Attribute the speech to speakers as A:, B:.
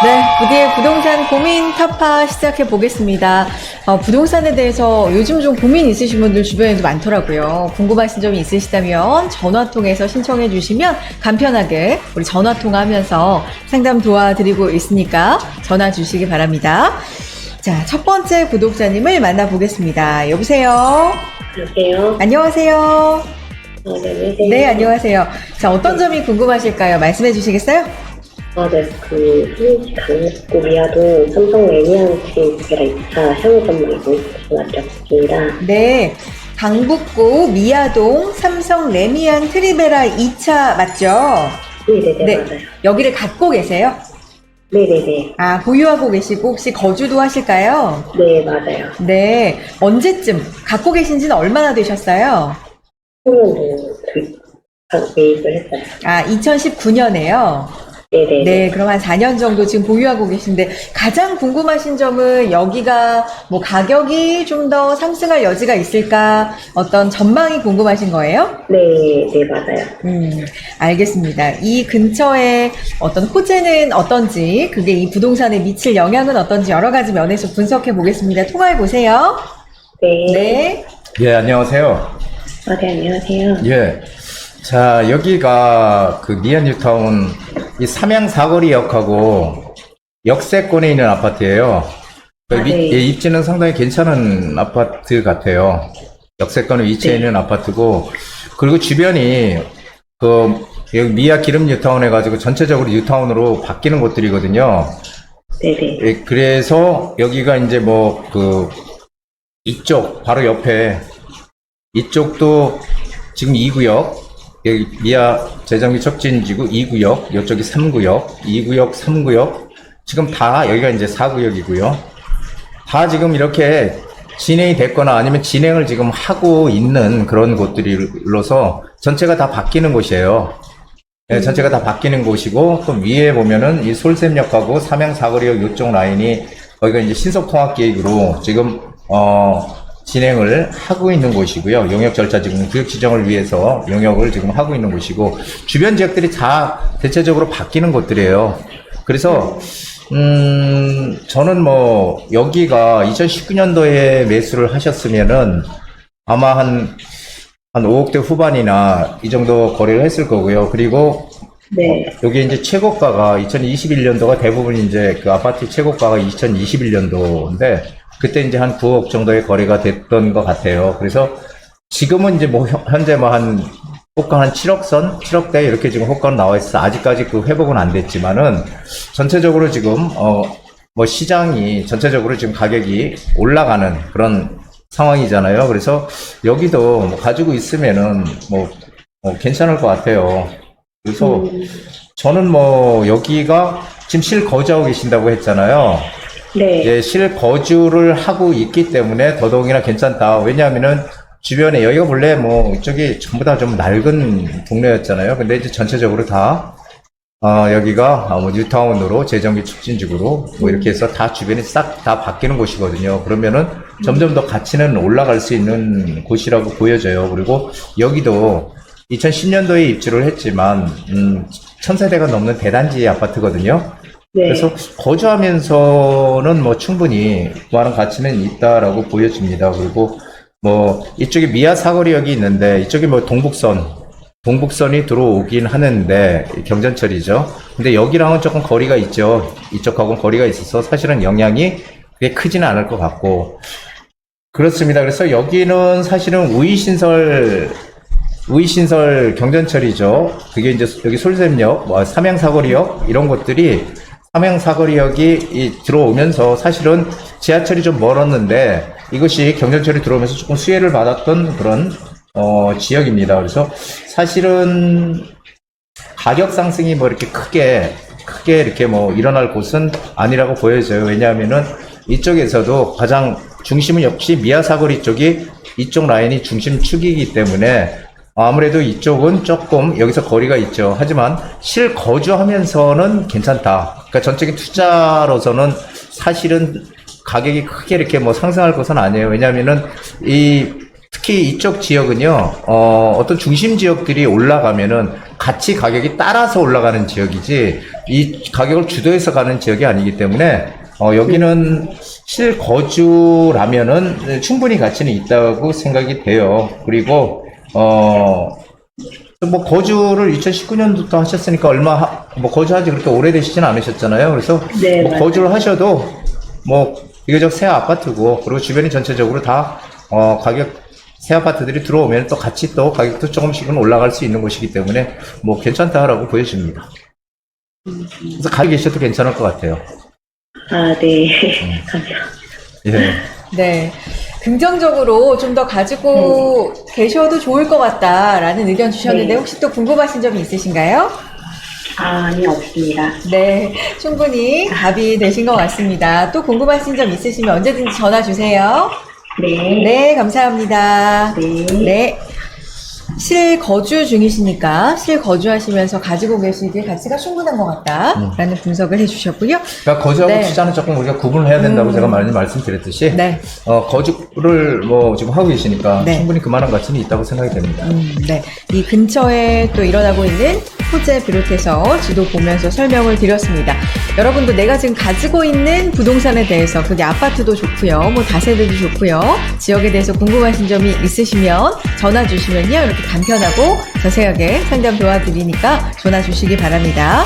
A: 네, 부디의 부동산 고민 타파 시작해 보겠습니다. 어, 부동산에 대해서 요즘 좀 고민 있으신 분들 주변에도 많더라고요. 궁금하신 점이 있으시다면 전화 통해서 신청해 주시면 간편하게 우리 전화 통화하면서 상담 도와드리고 있으니까 전화 주시기 바랍니다. 자, 첫 번째 구독자님을 만나보겠습니다. 여보세요?
B: 안녕하세요.
A: 안녕하세요?
B: 아, 네, 안녕하세요.
A: 네, 안녕하세요. 자, 어떤 점이 궁금하실까요? 말씀해 주시겠어요?
B: 서울시 강북구 미아동 삼성 레미안티 두개라 2차 향후 전망이고 전화드렸습니다.
A: 네. 강북구 미아동 삼성 레미안 트리베라 2차 맞죠?
B: 네네네,
A: 네.
B: 맞아요.
A: 여기를 갖고 계세요?
B: 네네네.
A: 아, 보유하고 계시고 혹시 거주도 하실까요?
B: 네, 맞아요.
A: 네. 언제쯤 갖고 계신 지는 얼마나 되셨어요?
B: 후년도 그, 아, 매입을 했어요.
A: 아, 2019년에요.
B: 네네네.
A: 네, 그럼 한 4년 정도 지금 보유하고 계신데 가장 궁금하신 점은 여기가 뭐 가격이 좀 더 상승할 여지가 있을까? 어떤 전망이 궁금하신 거예요?
B: 네, 네, 맞아요.
A: 음, 알겠습니다. 이 근처에 어떤 호재는 어떤지, 그게 이 부동산에 미칠 영향은 어떤지 여러 가지 면에서 분석해 보겠습니다. 통화해 보세요.
B: 네.
A: 네.
C: 예, 안녕하세요.
B: 아, 네, 안녕하세요.
C: 예. 자, 여기가 그 미안 뉴타운 이 삼양 사거리역하고 역세권에 있는 아파트예요. 그
B: 아,
C: 위-
B: 네.
C: 예, 입지는 상당히 괜찮은 아파트 같아요. 역세권에 위치해
B: 네.
C: 있는 아파트고 그리고 주변이 그 여기 미아 기름 뉴타운 해가지고 전체적으로 뉴타운으로 바뀌는 곳들이거든요.
B: 네네.
C: 예, 그래서 여기가 이제 뭐 그 이쪽 바로 옆에 이쪽도 지금 2구역 여기 미아 재정비 촉진지구 2구역 이쪽이 3구역 2구역 3구역 지금 다 여기가 이제 4구역이고요 다 지금 이렇게 진행이 됐거나 아니면 진행을 지금 하고 있는 그런 곳들이로서 전체가 다 바뀌는 곳이에요. 네, 전체가 다 바뀌는 곳이고 또 위에 보면은 이 솔샘역하고 삼양 사거리역 이쪽 라인이 거기가 이제 신속통합 계획으로 지금 어 진행을 하고 있는 곳이고요. 용역 절차 지금 구역 지정을 위해서 용역을 지금 하고 있는 곳이고 주변 지역들이 다 대체적으로 바뀌는 곳들이에요. 그래서 음 저는 뭐 여기가 2019년도에 매수를 하셨으면은 아마 한한 5억대 후반이나 이 정도 거래를 했을 거고요. 그리고
B: 네.
C: 여기 이제 최고가가 2021년도가 대부분 이제 그 아파트 최고가가 2021년도인데 그때 이제 한 9억 정도의 거래가 됐던 것 같아요. 그래서 지금은 이제 뭐 현- 현재 뭐 한 호가 한 7억 선, 7억대 이렇게 지금 호가는 나와 있어. 아직까지 그 회복은 안 됐지만은 전체적으로 지금 어 뭐 시장이 전체적으로 지금 가격이 올라가는 그런 상황이잖아요. 그래서 여기도 뭐 가지고 있으면은 뭐 어, 괜찮을 것 같아요. 그래서
B: 음,
C: 저는 뭐 여기가 지금 실 거주하고 계신다고 했잖아요.
B: 네.
C: 이제 실거주를 하고 있기 때문에 더더욱이나 괜찮다. 왜냐하면은 주변에 여기가 원래 뭐 이쪽이 전부 다 좀 낡은 동네였잖아요. 근데 이제 전체적으로 다 어, 여기가 아, 뭐 뉴타운으로 재정비 촉진지구로 뭐 이렇게 해서 다 주변이 싹 다 바뀌는 곳이거든요. 그러면은 점점 더 가치는 올라갈 수 있는 곳이라고 보여져요. 그리고 여기도 2010년도에 입주를 했지만 음, 1000세대가 넘는 대단지 아파트거든요.
B: 네.
C: 그래서 거주하면서는 뭐 충분히 많은 가치는 있다라고 보여집니다. 그리고 뭐 이쪽에 미아 사거리역이 있는데 이쪽에 뭐 동북선 동북선이 들어오긴 하는데 경전철이죠. 근데 여기랑은 조금 거리가 있죠. 이쪽하고는 거리가 있어서 사실은 영향이 그게 크지는 않을 것 같고 그렇습니다. 그래서 여기는 사실은 우이신설 우이신설 경전철이죠. 그게 이제 여기 솔샘역, 뭐 삼양사거리역 이런 것들이 삼양사거리역이 이 들어오면서 사실은 지하철이 좀 멀었는데 이것이 경전철이 들어오면서 조금 수혜를 받았던 그런 어, 지역입니다. 그래서 사실은 가격 상승이 뭐 이렇게 크게 크게 이렇게 뭐 일어날 곳은 아니라고 보여져요. 왜냐하면은 이쪽에서도 가장 중심은 역시 미아사거리 쪽이 이쪽 라인이 중심축이기 때문에 아무래도 이쪽은 조금 여기서 거리가 있죠. 하지만 실거주하면서는 괜찮다. 그러니까 전적인 투자로서는 사실은 가격이 크게 이렇게 뭐 상승할 것은 아니에요. 왜냐하면은 이 특히 이쪽 지역은요, 어, 어떤 중심 지역들이 올라가면은 같이 가격이 따라서 올라가는 지역이지, 이 가격을 주도해서 가는 지역이 아니기 때문에, 어, 여기는 실거주라면은 충분히 가치는 있다고 생각이 돼요. 그리고, 어, 뭐 거주를 2019년부터 하셨으니까 얼마 하- 뭐 거주하지 그렇게 오래되시진 않으셨잖아요. 그래서
B: 네,
C: 뭐
B: 맞아요.
C: 거주를 하셔도 뭐 비교적 새 아파트고 그리고 주변이 전체적으로 다 어, 가격 새 아파트들이 들어오면 또 같이 또 가격도 조금씩은 올라갈 수 있는 곳이기 때문에 뭐 괜찮다라고 보여집니다. 그래서 가게 계셔도 괜찮을 것 같아요.
B: 아, 네. 감사합니다.
C: 예.
A: 네. 긍정적으로 좀 더 가지고 계셔도 좋을 것 같다라는 의견 주셨는데
B: 네.
A: 혹시 또 궁금하신 점이 있으신가요?
B: 아, 아니, 없습니다.
A: 네, 충분히 답이 되신 것 같습니다. 또 궁금하신 점 있으시면 언제든지 전화 주세요.
B: 네.
A: 네, 감사합니다.
B: 네.
A: 네. 실거주 중이시니까 실거주하시면서 가지고 계시기에 가치가 충분한 것 같다라는 분석을 해주셨고요.
C: 그러니까 거주하고
A: 네.
C: 투자는 조금 우리가 구분을 해야 된다고
A: 음.
C: 제가 많이 말씀드렸듯이
A: 네.
C: 어, 거주를 뭐 지금 하고 계시니까
A: 네.
C: 충분히 그만한 가치는 있다고 생각이 됩니다.
A: 음, 네. 이 근처에 또 일어나고 있는 호재 비롯해서 지도 보면서 설명을 드렸습니다. 여러분도 내가 지금 가지고 있는 부동산에 대해서 그게 아파트도 좋고요. 뭐 다세대도 좋고요. 지역에 대해서 궁금하신 점이 있으시면 전화 주시면요. 이렇게 간편하고 자세하게 상담 도와드리니까 전화 주시기 바랍니다.